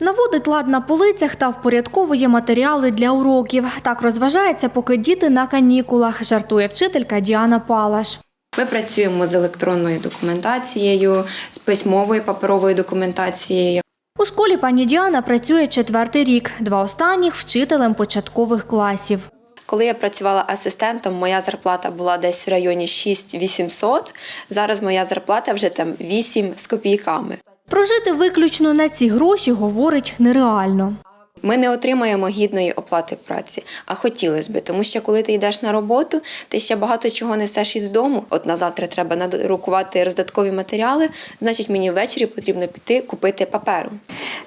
Наводить лад на полицях та впорядковує матеріали для уроків. Так розважається, поки діти на канікулах, жартує вчителька Діана Палаш. Ми працюємо з електронною документацією, з письмовою паперовою документацією. У школі пані Діана працює четвертий рік, два останніх вчителем початкових класів. Коли я працювала асистентом, моя зарплата була десь в районі 6-800. Зараз моя зарплата вже там 8 з копійками. Прожити виключно на ці гроші, говорить, нереально. Ми не отримаємо гідної оплати праці, а хотілося би, тому що коли ти йдеш на роботу, ти ще багато чого несеш із дому. От на завтра треба надрукувати роздаткові матеріали. Значить, мені ввечері потрібно піти купити паперу.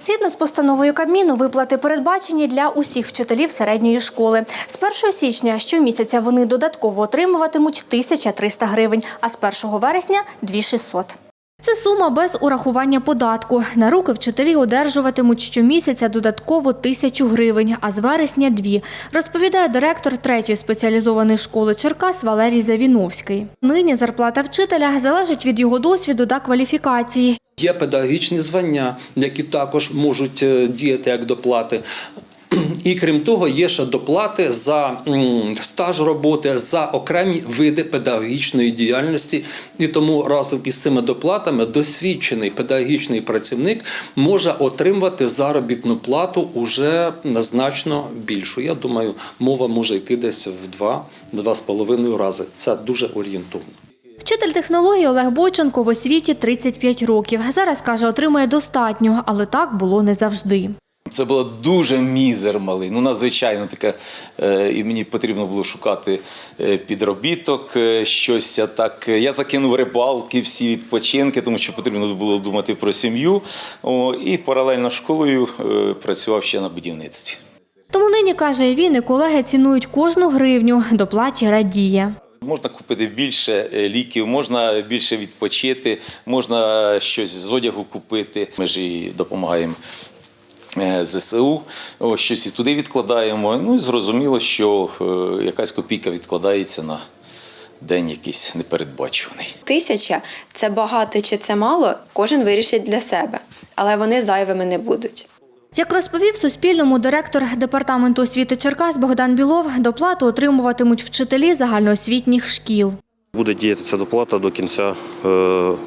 Згідно з постановою Кабміну, виплати передбачені для усіх вчителів середньої школи. З 1 січня щомісяця вони додатково отримуватимуть 1300 гривень, а з 1 вересня – 2600. Це сума без урахування податку. На руки вчителі одержуватимуть щомісяця додатково тисячу гривень, а з вересня – дві, розповідає директор третьої спеціалізованої школи Черкас Валерій Завіновський. Нині зарплата вчителя залежить від його досвіду та кваліфікації. Є педагогічні звання, які також можуть е, діяти як доплати. І крім того, є ще доплати за стаж роботи, за окремі види педагогічної діяльності. І тому разом із цими доплатами досвідчений педагогічний працівник може отримувати заробітну плату уже значно більшу. Я думаю, мова може йти десь в два-два з половиною рази. Це дуже орієнтовно. Вчитель технології Олег Бойченко в освіті 35 років. Зараз, каже, отримує достатньо, але так було не завжди. Це було дуже мізер малий. Ну, надзвичайно таке. Е, і мені потрібно було шукати е, підробіток, е, щось так. Я закинув рибалки, всі відпочинки, тому що потрібно було думати про сім'ю. І паралельно школою працював ще на будівництві. Тому нині, каже, він і колеги цінують кожну гривню, доплаті радіє. Можна купити більше ліків, можна більше відпочити, можна щось з одягу купити. Ми ж і допомагаємо ЗСУ, о, щось і туди відкладаємо. Ну і зрозуміло, що е, якась копійка відкладається на день якийсь непередбачуваний. Тисяча це багато чи це мало, кожен вирішить для себе, але вони зайвими не будуть. Як розповів Суспільному директор департаменту освіти Черкас Богдан Білов, доплату отримуватимуть вчителі загальноосвітніх шкіл. Буде діяти ця доплата до кінця е,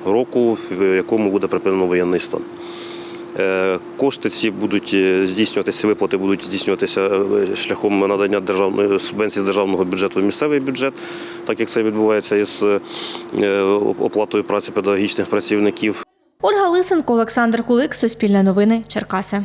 року, в якому буде припинено воєнний стан. Е, Кошти ці будуть е, здійснюватися, виплати будуть здійснюватися е, шляхом надання державної субвенції з державного бюджету в місцевий бюджет, так як це відбувається із оплатою праці педагогічних працівників. Ольга Лисенко, Олександр Кулик, Суспільне новини, Черкаси.